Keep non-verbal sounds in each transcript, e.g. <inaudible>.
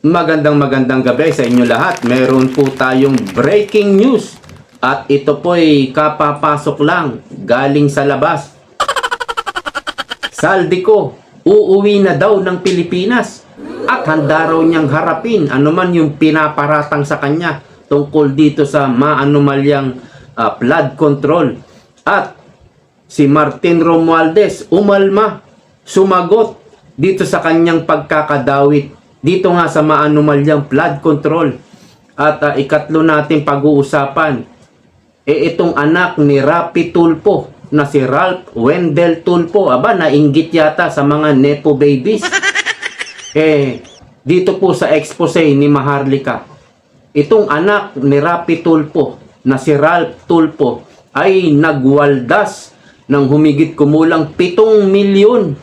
Magandang magandang gabi sa inyo lahat. Meron po tayong breaking news. At ito po ay kapapasok lang galing sa labas. Saldico, uuwi na daw ng Pilipinas. At handa raw niyang harapin anuman yung pinaparatang sa kanya tungkol dito sa maanumalyang ah, flood control. At si Martin Romualdez umalma, sumagot dito sa kanyang pagkakadawit dito nga sa maanumalyang flood control. At ah, ikatlo natin pag-uusapan, e itong anak ni Rapi Tulpo na si Ralph Wendell Tulpo, aba nainggit yata sa mga Nepo babies. <laughs> eh, dito po sa expose ni Maharlika, itong anak ni Rapi Tulpo na si Ralph Tulpo ay nagwaldas ng humigit kumulang 7 milyon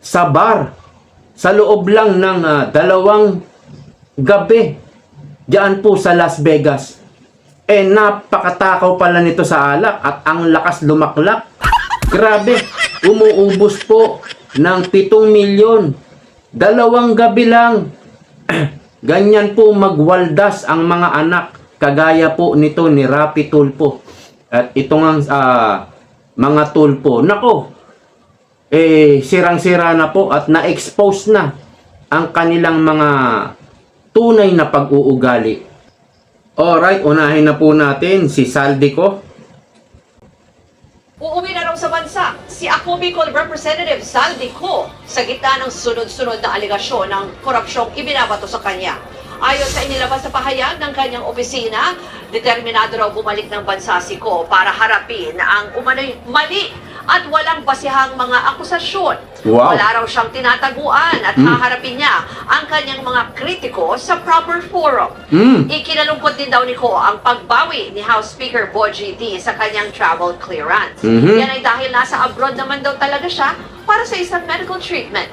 sa bar sa loob lang ng ah, dalawang gabi diyan po sa Las Vegas. Eh napakatakaw pala nito sa alak at ang lakas lumaklak. Grabe, umuubos po ng 7 milyon. Dalawang gabi lang. <clears throat> Ganyan po magwaldas ang mga anak kagaya po nito ni Rapi Tulpo. At ito nga ah, mga tulpo. Nako, eh sirang-sira na po at na-expose na ang kanilang mga tunay na pag-uugali. Alright, unahin na po natin si Saldico. Uuwi na raw sa bansa si Ako Representative Saldi Co sa gitna ng sunod-sunod na aligasyon ng korupsyong ibinabato sa kanya. Ayon sa inilabas sa pahayag ng kanyang opisina, determinado raw bumalik ng bansa si Co para harapin ang umano'y mali at walang basihang mga akusasyon. Wow. Wala raw siyang tinataguan at Mm. haharapin niya ang kanyang mga kritiko sa proper forum. Mm. Ikinalungkot din daw ni Ko ang pagbawi ni House Speaker Boji D sa kanyang travel clearance. Mhm. Yan ay dahil nasa abroad naman daw talaga siya para sa isang medical treatment.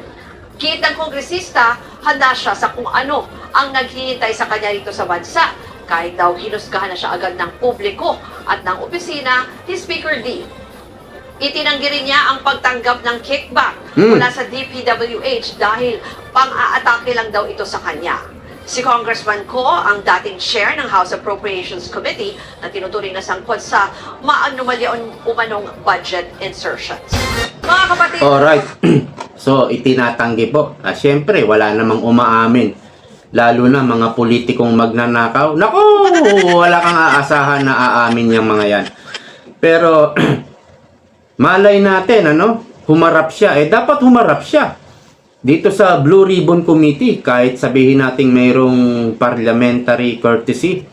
Kahit ng kongresista, handa siya sa kung ano ang naghihintay sa kanya dito sa bansa. Kahit daw hinusgahan na siya agad ng publiko at ng opisina ni Speaker D. Itinanggi rin niya ang pagtanggap ng kickback Mm. mula sa DPWH dahil pang-aatake lang daw ito sa kanya. Si Congressman Ko, ang dating chair ng House Appropriations Committee na tinuturing na sangkot sa maanumalyaon umanong budget insertions. Mga kapatid, Alright. <clears throat> so, itinatanggi po. Ah, Siyempre, wala namang umaamin. Lalo na mga politikong magnanakaw. Nako, <laughs> wala kang aasahan na aamin yung mga yan. Pero, <clears throat> malay natin, ano? Humarap siya. Eh, dapat humarap siya. Dito sa Blue Ribbon Committee, kahit sabihin nating mayroong parliamentary courtesy,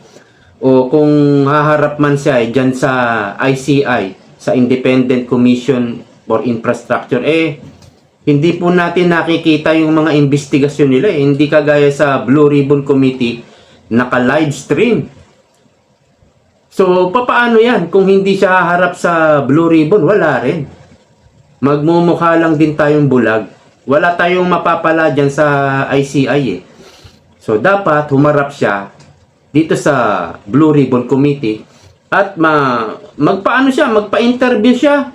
o kung haharap man siya eh, dyan sa ICI, sa Independent Commission for Infrastructure, eh, hindi po natin nakikita yung mga investigasyon nila. Eh. Hindi kagaya sa Blue Ribbon Committee, naka-live stream. So, papaano yan? Kung hindi siya haharap sa Blue Ribbon, wala rin. Magmumukha lang din tayong bulag. Wala tayong mapapala dyan sa ICI eh. So, dapat humarap siya dito sa Blue Ribbon Committee at ma magpaano siya, magpa-interview siya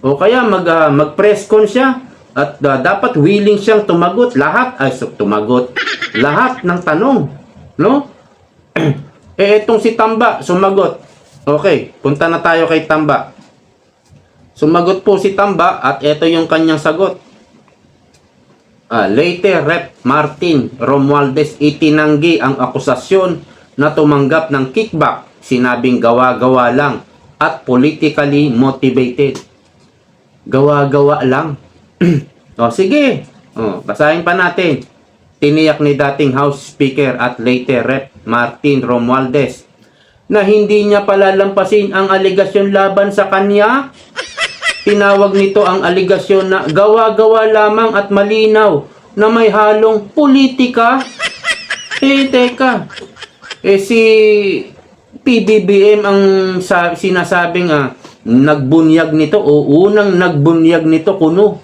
o kaya mag ah, mag-press con siya at ah, dapat willing siyang tumagot lahat ay so, tumagot lahat ng tanong, no? <clears throat> eh etong si Tamba sumagot. Okay, punta na tayo kay Tamba. Sumagot po si Tamba at ito yung kanyang sagot. Ah, later, Rep. Martin Romualdez itinanggi ang akusasyon na tumanggap ng kickback, sinabing gawa-gawa lang at politically motivated. Gawa-gawa lang. <clears throat> o sige, o, basahin pa natin. Tiniyak ni dating House Speaker at later Rep. Martin Romualdez na hindi niya palalampasin ang aligasyon laban sa kanya Tinawag nito ang aligasyon na gawa-gawa lamang at malinaw na may halong politika. Eh, teka. Eh, si PBBM ang sa, sinasabing ah, nagbunyag nito o unang nagbunyag nito kuno.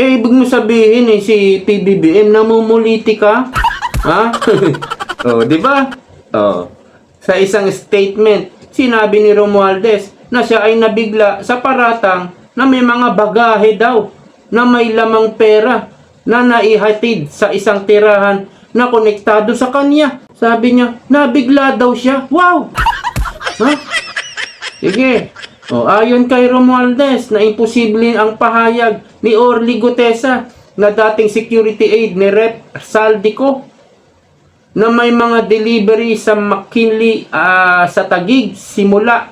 Eh, ibig mo sabihin eh, si PBBM namumulitika? Ha? <laughs> oh, di ba? Oh. Sa isang statement, sinabi ni Romualdez na siya ay nabigla sa paratang na may mga bagahe daw na may lamang pera na naihatid sa isang tirahan na konektado sa kanya. Sabi niya, nabigla daw siya. Wow! <laughs> Ha? Sige. O, ayon kay Romualdez na imposible ang pahayag ni Orly Gutesa na dating security aide ni Rep. Saldico na may mga delivery sa McKinley ah, sa Tagig simula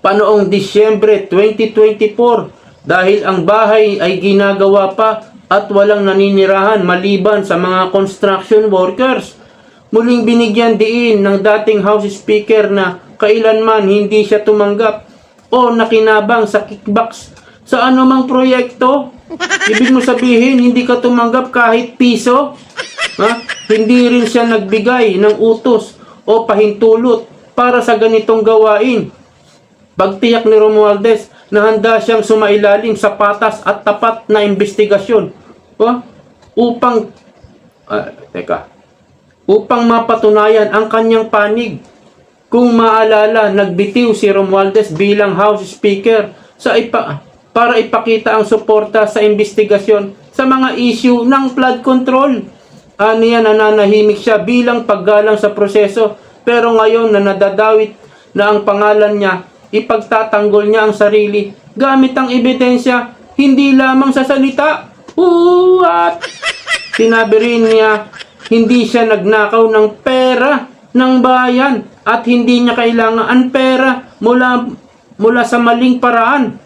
panoong Disyembre 2024 dahil ang bahay ay ginagawa pa at walang naninirahan maliban sa mga construction workers. Muling binigyan diin ng dating House Speaker na kailanman hindi siya tumanggap o nakinabang sa kickbacks sa anumang proyekto. Ibig mo sabihin, hindi ka tumanggap kahit piso? Ha? Hindi rin siya nagbigay ng utos o pahintulot para sa ganitong gawain. Pagtiyak ni Romualdez na handa siyang sumailalim sa patas at tapat na investigasyon ha? upang ah, teka upang mapatunayan ang kanyang panig. Kung maalala, nagbitiw si Romualdez bilang House Speaker sa ipa para ipakita ang suporta sa investigasyon sa mga issue ng flood control. Aniya nananahimik siya bilang paggalang sa proseso pero ngayon na nadadawit na ang pangalan niya, ipagtatanggol niya ang sarili gamit ang ebidensya, hindi lamang sa salita. Uwat! Sinabi rin niya, hindi siya nagnakaw ng pera ng bayan at hindi niya kailangan ang pera mula, mula sa maling paraan.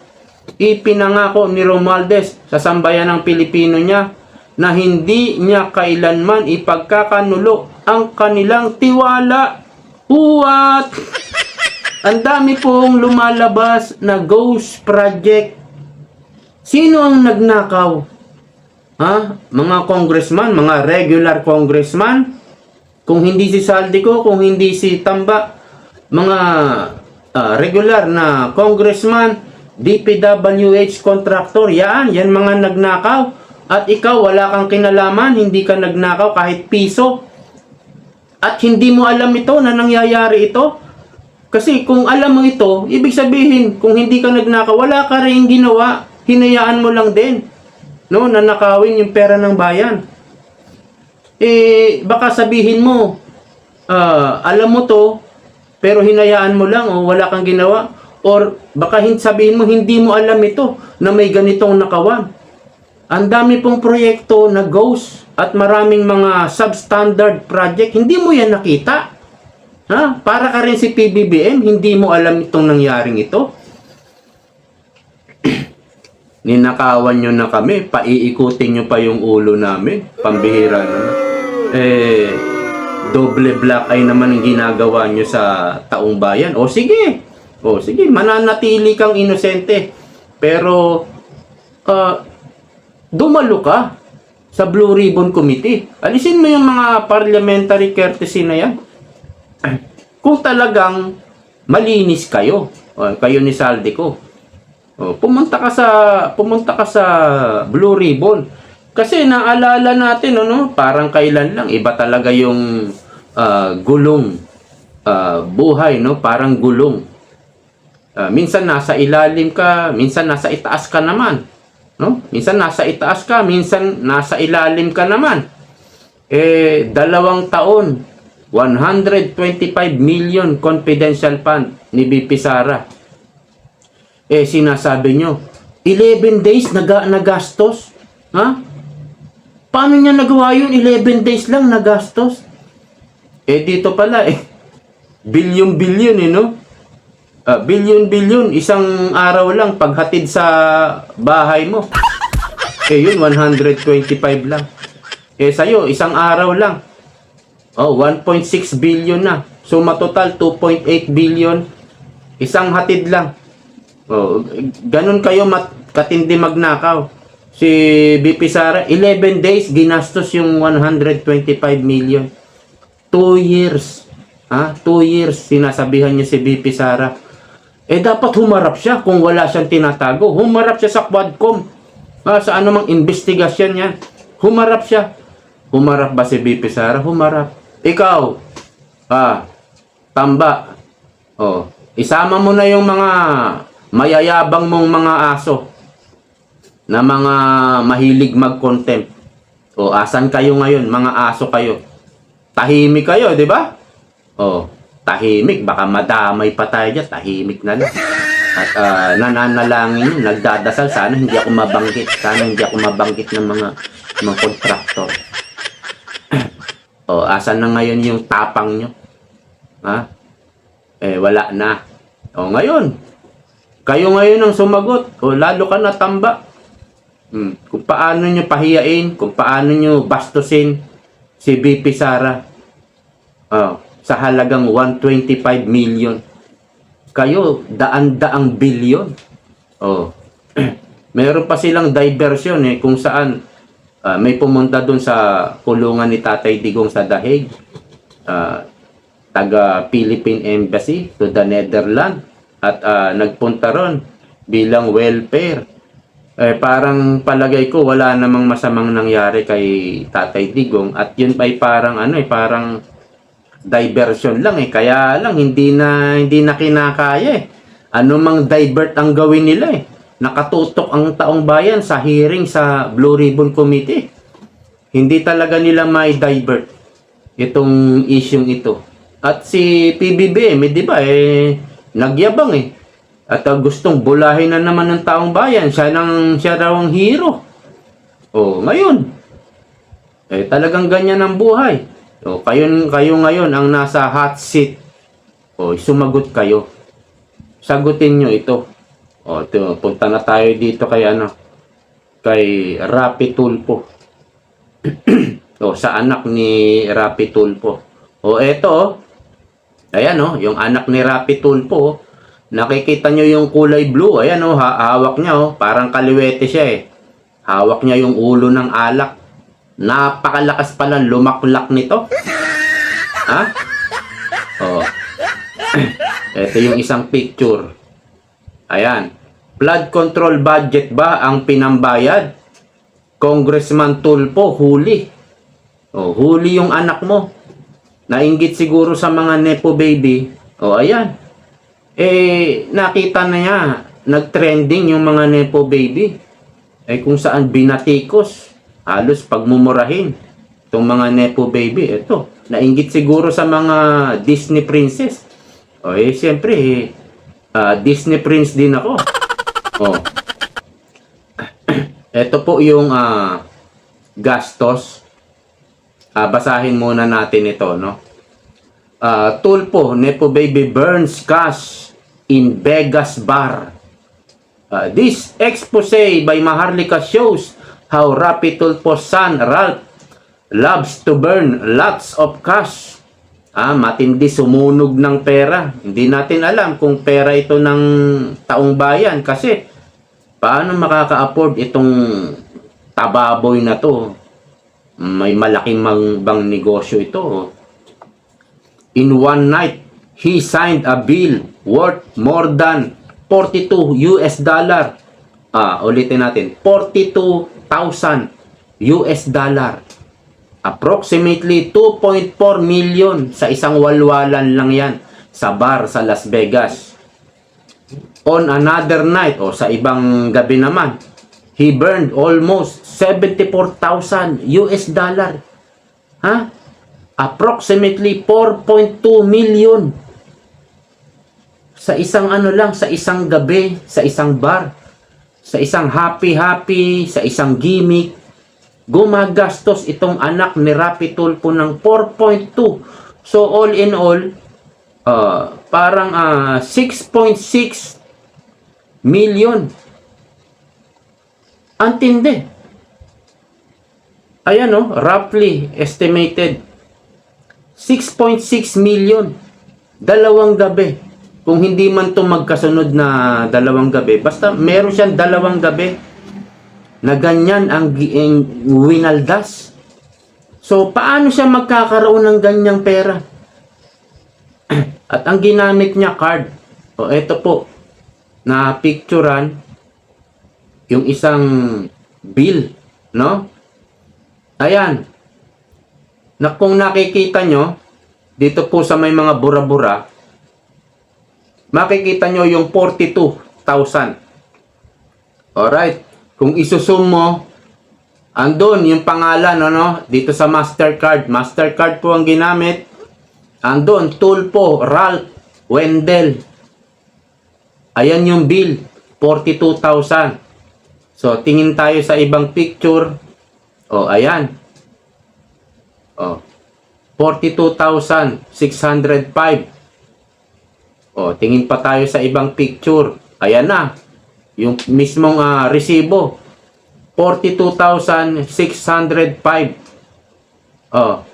Ipinangako ni Romualdez sa sambayan ng Pilipino niya na hindi niya kailanman ipagkakanulo ang kanilang tiwala. Uwat! Ang dami pong lumalabas na ghost project. Sino ang nagnakaw? Ha? Mga congressman, mga regular congressman? Kung hindi si Saldico, kung hindi si Tamba, mga ah, regular na congressman, DPWH contractor, yan, yan mga nagnakaw. At ikaw, wala kang kinalaman, hindi ka nagnakaw kahit piso. At hindi mo alam ito na nangyayari ito. Kasi kung alam mo ito, ibig sabihin, kung hindi ka nagnakaw, wala ka rin ginawa, hinayaan mo lang din. No, nanakawin yung pera ng bayan. Eh, baka sabihin mo, ah, alam mo to, pero hinayaan mo lang o wala kang ginawa. Or baka hin- sabihin mo, hindi mo alam ito na may ganitong nakawan. Ang dami pong proyekto na ghost at maraming mga substandard project. Hindi mo yan nakita. Ha? Para ka rin si PBBM, hindi mo alam itong nangyaring ito. <clears throat> Ninakawan nyo na kami, paiikutin nyo pa yung ulo namin. Pambihira naman. Eh, doble black eye naman ang ginagawa nyo sa taong bayan. O sige, o sige, mananatili kang inosente. Pero, ah, dumalo ka sa Blue Ribbon Committee. Alisin mo yung mga parliamentary courtesy na yan. <clears throat> Kung talagang malinis kayo, o, kayo ni Saldico, o, pumunta ka sa pumunta ka sa Blue Ribbon. Kasi naalala natin ano, parang kailan lang iba talaga yung ah, gulong ah, buhay no, parang gulong. Ah, minsan nasa ilalim ka, minsan nasa itaas ka naman. No? Minsan nasa itaas ka, minsan nasa ilalim ka naman. Eh, dalawang taon, 125 million confidential fund ni BP Sara. Eh, sinasabi nyo, 11 days naga nagastos. Ha? Paano niya nagawa yun? 11 days lang nagastos. Eh, dito pala eh. Bilyon-bilyon eh, no? Ah, bilyon-bilyon, isang araw lang paghatid sa bahay mo. <laughs> Eh yun, 125 lang. Eh sa'yo, isang araw lang. Oh, 1.6 billion na. So, matotal 2.8 billion. Isang hatid lang. Oh, ganun kayo mat katindi magnakaw. Si BP Sara, 11 days, ginastos yung 125 million. 2 years. Ha? 2 years, sinasabihan niya si BP Sara. Eh dapat humarap siya kung wala siyang tinatago. Humarap siya sa Quadcom. Ah, sa anumang investigasyon yan. Humarap siya. Humarap ba si BP Sara? Humarap. Ikaw, ah, tamba. Oh, isama mo na yung mga mayayabang mong mga aso. Na mga mahilig mag-contempt. O asan kayo ngayon, mga aso kayo? Tahimik kayo, di ba? O, tahimik, baka madamay pa tayo dyan, tahimik na lang. At ah, nananalangin nagdadasal, sana hindi ako mabanggit, sana hindi ako mabanggit ng mga mga kontraktor. <clears throat> o, asan na ngayon yung tapang nyo? Ha? Eh, wala na. O, ngayon, kayo ngayon ang sumagot, o lalo ka natamba. Hmm, kung paano nyo pahiyain, kung paano nyo bastusin si BP Sara. Oh, sa halagang 125 million. Kayo, daan-daang bilyon. Oh. <clears throat> Meron pa silang diversion eh kung saan ah, may pumunta doon sa kulungan ni Tatay Digong sa Dahig. Ah, taga Philippine Embassy to the Netherlands at ah, nagpunta ron bilang welfare. Eh, parang palagay ko wala namang masamang nangyari kay Tatay Digong at yun ay parang ano eh parang diversion lang eh. Kaya lang hindi na hindi na kinakaya eh. Ano mang divert ang gawin nila eh. Nakatutok ang taong bayan sa hearing sa Blue Ribbon Committee. Hindi talaga nila may divert itong isyung ito. At si PBBM eh, di ba eh nagyabang eh at uh, gustong bulahin na naman ng taong bayan. Siya, nang, siya raw ang hero. O, ngayon. Eh, talagang ganyan ang buhay. O, kayo, kayo ngayon ang nasa hot seat. O, sumagot kayo. Sagutin nyo ito. O, ito, punta na tayo dito kay ano, kay Rapi Tulpo. <clears throat> o, sa anak ni Rapi Tulpo. O, eto, oh. Ayan, oh, yung anak ni Rapi Tulpo, oh. Nakikita nyo yung kulay blue. Ayan oh, ha hawak niya oh. Parang kaliwete siya eh. Hawak niya yung ulo ng alak. Napakalakas pala lumaklak nito. Ha? Oh. <clears throat> Ito yung isang picture. Ayan. Flood control budget ba ang pinambayad? Congressman Tulpo, huli. Oh, huli yung anak mo. Nainggit siguro sa mga nepo baby. Oh, ayan eh, nakita na niya, nag-trending yung mga Nepo baby. Eh, kung saan binatikos, halos pagmumurahin itong mga Nepo baby. Ito, nainggit siguro sa mga Disney princess. O, eh, siyempre, eh, ah, Disney prince din ako. Oh. <clears throat> Ito po yung ah, gastos. Ah, basahin muna natin ito, no? Ah, Tulpo, Nepo Baby burns cash in Vegas bar. Uh, this expose by Maharlika shows how Rapi Tulfo's son Ralph loves to burn lots of cash. Ah, matindi sumunog ng pera. Hindi natin alam kung pera ito ng taong bayan kasi paano makaka-afford itong tababoy na to? May malaking mang- bang negosyo ito. In one night, he signed a bill worth more than 42 US dollar. Ah, ulitin natin. 42,000 US dollar. Approximately 2.4 million sa isang walwalan lang yan sa bar sa Las Vegas. On another night o sa ibang gabi naman, he burned almost 74,000 US dollar. Ha? Approximately 4.2 million sa isang ano lang, sa isang gabi, sa isang bar, sa isang happy-happy, sa isang gimmick, gumagastos itong anak ni Rapi Tulfo ng 4.2. So all in all, uh, parang uh, 6.6 million. Antindi. Ayan o, roughly estimated 6.6 million. Dalawang gabi. Kung hindi man to magkasunod na dalawang gabi, basta meron siyang dalawang gabi na ganyan ang, ang winaldas. So, paano siya magkakaroon ng ganyang pera? <clears throat> At ang ginamit niya card. O, eto po. Na picturean yung isang bill, no? Ayan. Na kung nakikita nyo, dito po sa may mga bura-bura, makikita nyo yung 42,000. Alright. kung isusum mo, andun yung pangalan, ano, dito sa Mastercard. Mastercard po ang ginamit. Andun, Tulpo, Ralph, Wendell. Ayan yung bill, 42,000. So, tingin tayo sa ibang picture. Oh, ayan. Oh, 42,605. Oh, tingin pa tayo sa ibang picture. Ayan na. Yung mismong ah, resibo. 42,605. Oh.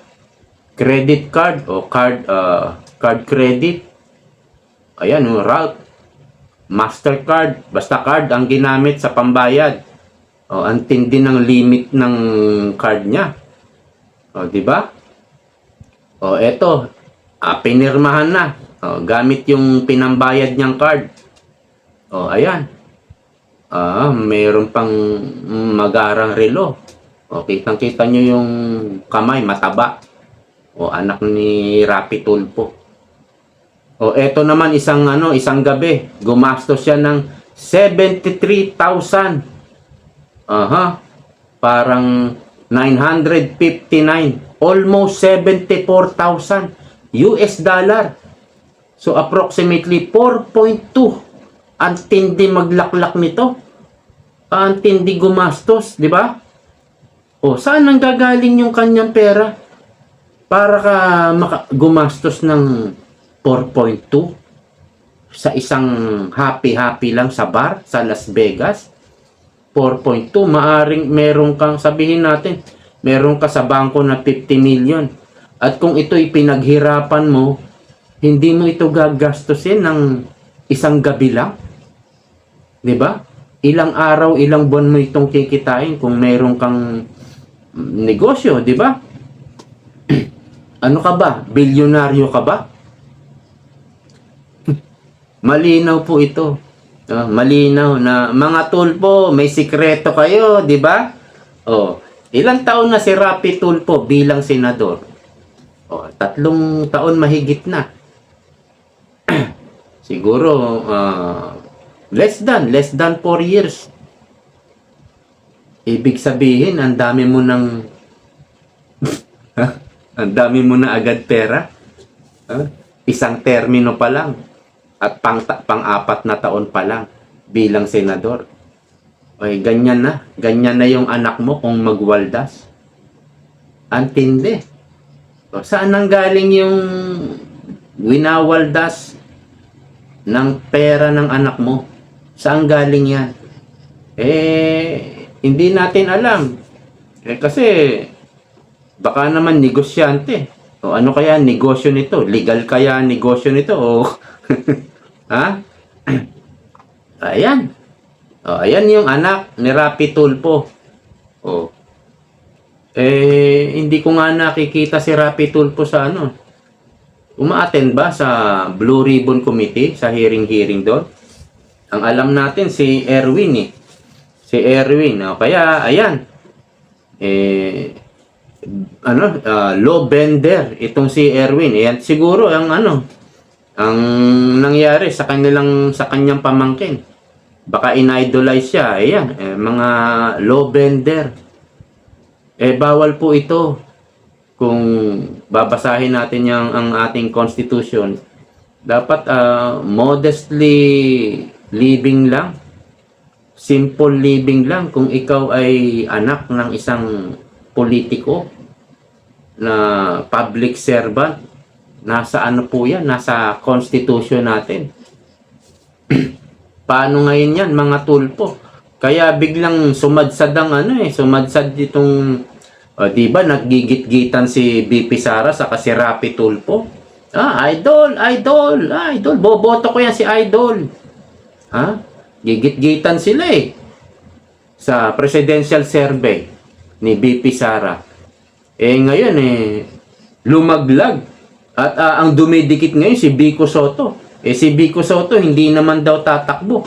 Credit card o card ah, card credit. Ayan, oh, Ralph. Mastercard, basta card ang ginamit sa pambayad. Oh, ang tindi ng limit ng card niya. Oh, di ba? Oh, eto. Ah, pinirmahan na. Oh, gamit yung pinambayad niyang card. Oh, ayan. Ah, mayroon pang magarang relo. O, kitang-kita nyo yung kamay, mataba. O, anak ni Rapi Tulpo. O, eto naman isang ano, isang gabi. Gumastos siya ng 73,000. Aha. Parang 959. Almost 74,000 US dollar. So, approximately 4.2 ang tindi maglaklak nito. Ang tindi gumastos, di ba? O, saan nang gagaling yung kanyang pera? Para ka maka- gumastos ng 4.2 sa isang happy-happy lang sa bar sa Las Vegas. 4.2, maaring meron kang, sabihin natin, meron ka sa bangko na 50 million. At kung ito'y pinaghirapan mo, hindi mo ito gagastusin ng isang gabi lang. 'Di ba? Ilang araw, ilang buwan mo itong kikitain kung meron kang negosyo, 'di ba? <clears throat> ano ka ba? Bilyonaryo ka ba? <clears throat> Malinaw po ito. Ah, malinaw na mga tulpo, may sikreto kayo, 'di ba? Oh, ilang taon na si Rapi Tulpo bilang senador? Oh, tatlong taon mahigit na. <clears throat> Siguro ah, less than, less than 4 years. Ibig sabihin, ang dami mo ng Ha? <laughs> ang dami mo na agad pera. Ha? Isang termino pa lang at pang pang-apat na taon pa lang bilang senador. Ay, ganyan na. Ganyan na yung anak mo kung magwaldas. Ang tindi. O, saan nang galing yung winawaldas ng pera ng anak mo? Saan galing yan? Eh, hindi natin alam. Eh, kasi, baka naman negosyante. O ano kaya negosyo nito? Legal kaya negosyo nito? O, <laughs> ha? <clears throat> ayan. O, ayan yung anak ni Rapi Tulpo. O, eh, hindi ko nga nakikita si Rapi Tulpo sa ano. Umaattend ba sa Blue Ribbon Committee, sa hearing-hearing doon? Ang alam natin si Erwin eh. Si Erwin. O, kaya, ayan. Eh, ano, ah, law bender itong si Erwin. Ayan, siguro ang ano, ang nangyari sa kanilang sa kanyang pamangkin. Baka inidolize siya. Ayan, eh, mga law bender. Eh, bawal po ito. Kung babasahin natin yung ang ating constitution, dapat ah, modestly living lang. Simple living lang kung ikaw ay anak ng isang politiko na public servant. Nasa ano po yan? Nasa constitution natin. <clears throat> Paano ngayon yan, mga tulpo? Kaya biglang sumadsad ang ano eh, sumadsad itong, o di ba, naggigit-gitan si BP Sara sa kasi Rapi Tulpo. Ah, idol, idol, ah, idol, boboto ko yan si idol. Ha? Gigit-gitan sila eh. Sa presidential survey ni BP Sara. Eh ngayon eh, lumaglag. At ah, ang dumidikit ngayon si Bico Soto. Eh si Bico Soto hindi naman daw tatakbo.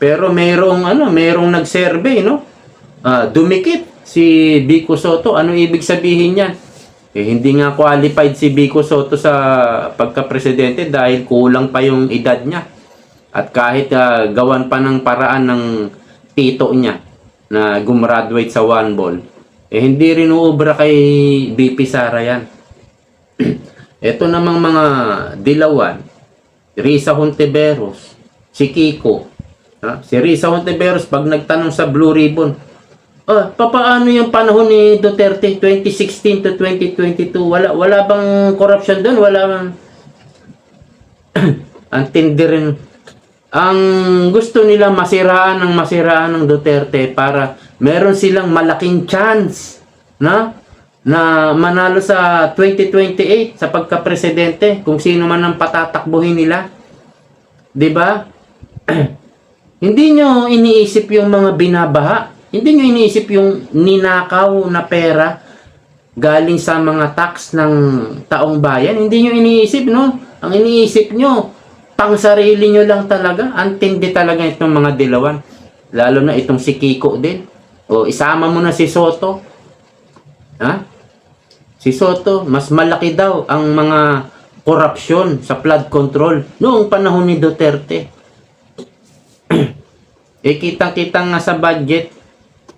Pero merong ano, merong nag-survey, no? Ah, dumikit si Bico Soto. Ano ibig sabihin niyan? Eh, hindi nga qualified si Bico Soto sa pagka-presidente dahil kulang pa yung edad niya. At kahit ah, gawan pa ng paraan ng tito niya na gumraduate sa one ball, eh hindi rin uubra kay BP Sara yan. <clears throat> Ito namang mga dilawan, Risa Hontiveros, si Kiko, ha? si Risa Hontiveros pag nagtanong sa Blue Ribbon, ah, papaano yung panahon ni Duterte 2016 to 2022? Wala wala bang corruption doon? Wala bang <clears throat> ang tindi rin. Ang gusto nila masiraan ng masiraan ng Duterte para meron silang malaking chance na na manalo sa 2028 sa pagka-presidente kung sino man ang patatakbuhin nila. 'Di ba? <clears throat> Hindi nyo iniisip yung mga binabaha. Hindi nyo iniisip yung ninakaw na pera galing sa mga tax ng taong bayan. Hindi nyo iniisip, no? Ang iniisip nyo, pang sarili nyo lang talaga. Antindi talaga itong mga dilawan. Lalo na itong si Kiko din. O isama mo na si Soto. Ha? Si Soto, mas malaki daw ang mga korupsyon sa flood control noong panahon ni Duterte. <clears throat> eh kitang-kitang nga sa budget.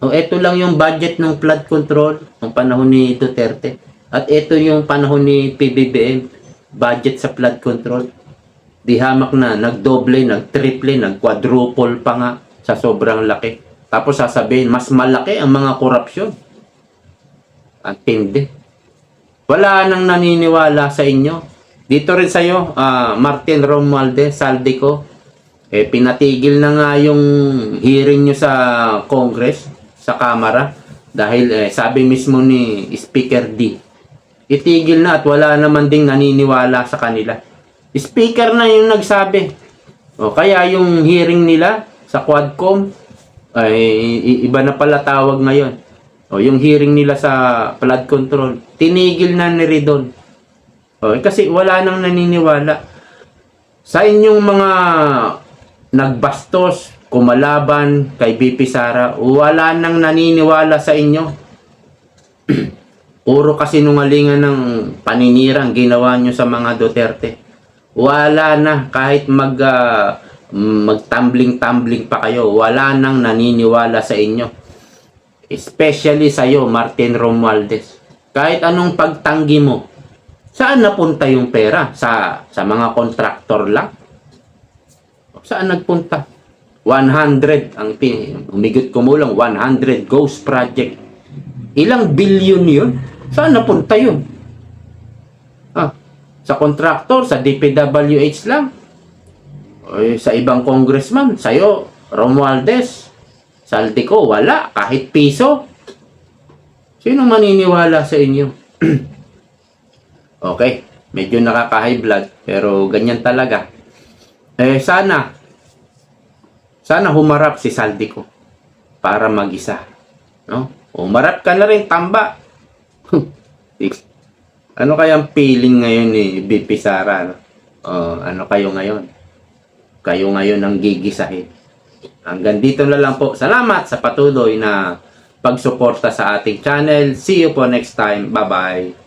O ito lang yung budget ng flood control ng panahon ni Duterte. At ito yung panahon ni PBBM, budget sa flood control. Di hamak na, nagdoble, nagtriple, nagquadruple pa nga sa sobrang laki. Tapos sasabihin, mas malaki ang mga korupsyon. Ang tindi. Wala nang naniniwala sa inyo. Dito rin sa'yo, ah, Martin Romualdez, Saldico, eh, pinatigil na nga yung hearing nyo sa Congress, sa Kamara, dahil eh, sabi mismo ni Speaker D, itigil na at wala naman ding naniniwala sa kanila. Speaker na yung nagsabi. O kaya yung hearing nila sa Quadcom, ay iba na pala tawag ngayon. O yung hearing nila sa flood control, tinigil na ni Ridon. O, eh, kasi wala nang naniniwala. Sa inyong mga nagbastos, kumalaban kay BP Sara, wala nang naniniwala sa inyo. <clears throat> Puro kasi nungalingan ng paninirang ginawa nyo sa mga Duterte. Wala na kahit mag ah, magtumbling-tumbling pa kayo, wala nang naniniwala sa inyo. Especially sa iyo, Martin Romualdez. Kahit anong pagtanggi mo, saan napunta yung pera? Sa sa mga kontraktor lang? Saan nagpunta? 100 ang humigit kumulang 100 ghost project. Ilang billion yun? Saan napunta yun? Ah, sa kontraktor, sa DPWH lang. O, sa ibang congressman, sa'yo, Romualdez, Saldico, wala, kahit piso. Sino maniniwala sa inyo? <clears throat> okay, medyo nakaka-high blood, pero ganyan talaga. Eh, sana, sana humarap si Saldico para mag-isa. No? Humarap ka na rin, tamba. <laughs> ano kayang feeling ngayon ni BP Sara? No? Oh, ano kayo ngayon? Kayo ngayon ang gigisahin. Hanggang dito na lang po. Salamat sa patuloy na pagsuporta sa ating channel. See you po next time. Bye-bye.